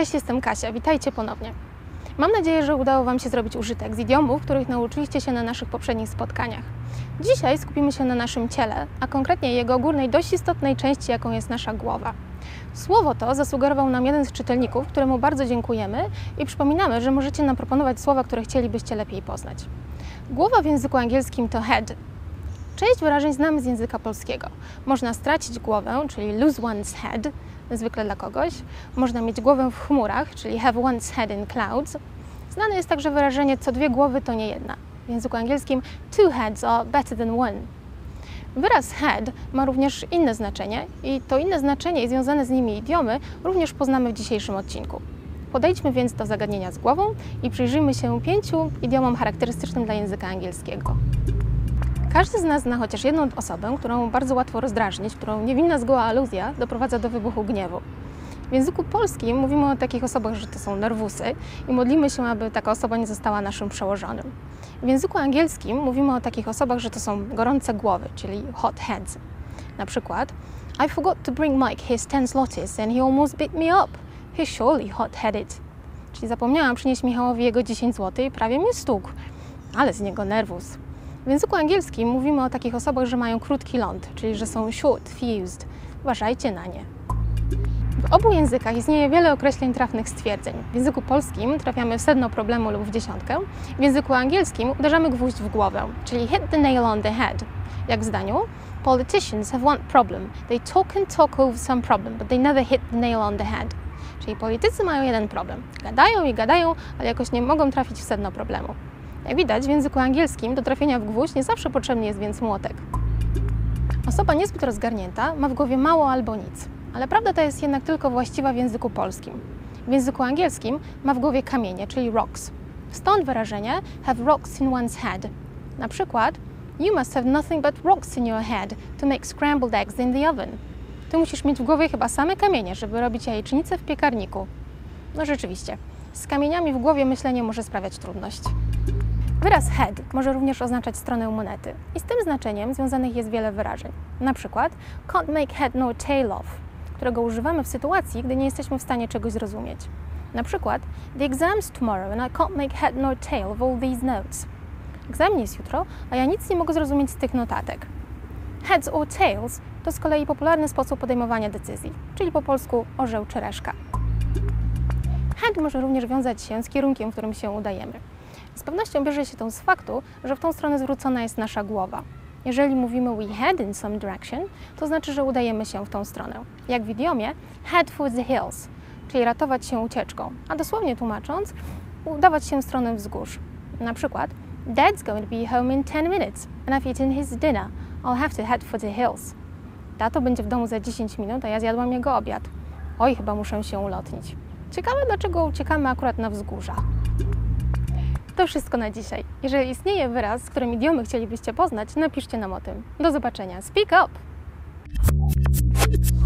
Cześć, jestem Kasia, witajcie ponownie. Mam nadzieję, że udało Wam się zrobić użytek z idiomów, których nauczyliście się na naszych poprzednich spotkaniach. Dzisiaj skupimy się na naszym ciele, a konkretnie jego górnej, dość istotnej części, jaką jest nasza głowa. Słowo to zasugerował nam jeden z czytelników, któremu bardzo dziękujemy i przypominamy, że możecie nam proponować słowa, które chcielibyście lepiej poznać. Głowa w języku angielskim to head. Część wyrażeń znamy z języka polskiego. Można stracić głowę, czyli lose one's head, zwykle dla kogoś. Można mieć głowę w chmurach, czyli have one's head in clouds. Znane jest także wyrażenie co dwie głowy to nie jedna. W języku angielskim two heads are better than one. Wyraz head ma również inne znaczenie i to inne znaczenie i związane z nimi idiomy również poznamy w dzisiejszym odcinku. Podejdźmy więc do zagadnienia z głową i przyjrzyjmy się pięciu idiomom charakterystycznym dla języka angielskiego. Każdy z nas zna chociaż jedną osobę, którą bardzo łatwo rozdrażnić, którą niewinna zgoła aluzja doprowadza do wybuchu gniewu. W języku polskim mówimy o takich osobach, że to są nerwusy i modlimy się, aby taka osoba nie została naszym przełożonym. W języku angielskim mówimy o takich osobach, że to są gorące głowy, czyli hot heads. Na przykład I forgot to bring Mike his ten zlotys and he almost beat me up. He's surely hot-headed. Czyli zapomniałam przynieść Michałowi jego 10 zł i prawie mnie stukł. Ale z niego nerwus. W języku angielskim mówimy o takich osobach, że mają krótki ląd, czyli że są short fused. Uważajcie na nie. W obu językach istnieje wiele określeń trafnych stwierdzeń. W języku polskim trafiamy w sedno problemu lub w dziesiątkę, w języku angielskim uderzamy gwóźdź w głowę, czyli hit the nail on the head. Jak w zdaniu Politicians have one problem. They talk and talk over some problem, but they never hit the nail on the head. Czyli politycy mają jeden problem. Gadają i gadają, ale jakoś nie mogą trafić w sedno problemu. Jak widać, w języku angielskim do trafienia w gwóźdź nie zawsze potrzebny jest więc młotek. Osoba niezbyt rozgarnięta ma w głowie mało albo nic, ale prawda ta jest jednak tylko właściwa w języku polskim. W języku angielskim ma w głowie kamienie, czyli rocks. Stąd wyrażenie have rocks in one's head. Na przykład You must have nothing but rocks in your head to make scrambled eggs in the oven. Ty musisz mieć w głowie chyba same kamienie, żeby robić jajecznicę w piekarniku. No rzeczywiście, z kamieniami w głowie myślenie może sprawiać trudność. Wyraz head może również oznaczać stronę monety i z tym znaczeniem związanych jest wiele wyrażeń. Na przykład can't make head nor tail of, którego używamy w sytuacji, gdy nie jesteśmy w stanie czegoś zrozumieć. Na przykład the exam's tomorrow and I can't make head nor tail of all these notes. Egzamin jest jutro, a ja nic nie mogę zrozumieć z tych notatek. Heads or tails to z kolei popularny sposób podejmowania decyzji, czyli po polsku orzeł czy reszka. Head może również wiązać się z kierunkiem, w którym się udajemy. Z pewnością bierze się to z faktu, że w tą stronę zwrócona jest nasza głowa. Jeżeli mówimy we head in some direction, to znaczy, że udajemy się w tą stronę. Jak w idiomie head for the hills, czyli ratować się ucieczką, a dosłownie tłumacząc, udawać się w stronę wzgórz. Na przykład Dad's going to be home in 10 minutes and I've eaten his dinner. I'll have to head for the hills. Tato będzie w domu za 10 minut, a ja zjadłam jego obiad. Oj, chyba muszę się ulotnić. Ciekawe, dlaczego uciekamy akurat na wzgórza. To wszystko na dzisiaj. Jeżeli istnieje wyraz, z którym idiomy chcielibyście poznać, napiszcie nam o tym. Do zobaczenia. Speak up!